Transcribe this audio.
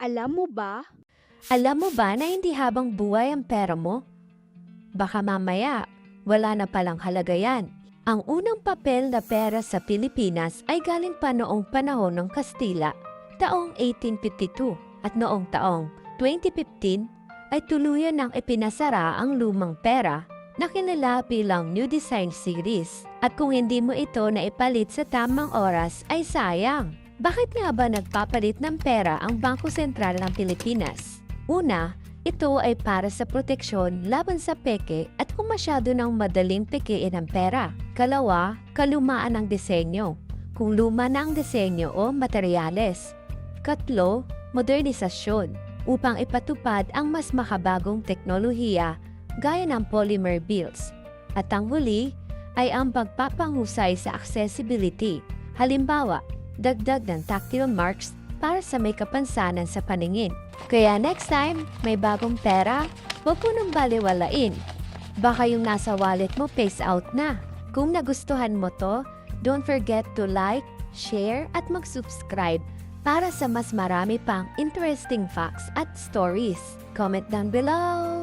Alam mo ba? Alam mo ba na hindi habang buhay ang pera mo? Baka mamaya, wala na palang halaga yan. Ang unang papel na pera sa Pilipinas ay galing pa noong panahon ng Kastila, taong 1852 at noong taong 2015 ay tuluyan ng ipinasara ang lumang pera na kilala bilang New Design Series. At kung hindi mo ito na ipalit sa tamang oras ay sayang. Bakit nga ba nagpapalit ng pera ang Bangko Sentral ng Pilipinas? Una, ito ay para sa proteksyon laban sa peke at kung masyado nang madaling pekein ang pera. Kalawa, kalumaan ng disenyo. Kung luma na ang disenyo o materyales. Katlo, modernisasyon upang ipatupad ang mas makabagong teknolohiya gaya ng polymer bills. At ang huli ay ang pagpapahusay sa accessibility. Halimbawa, dagdag ng tactile marks para sa may kapansanan sa paningin. Kaya next time, may bagong pera, huwag mo nang baliwalain. Baka yung nasa wallet mo face out na. Kung nagustuhan mo to, don't forget to like, share at mag-subscribe para sa mas marami pang interesting facts at stories. Comment down below!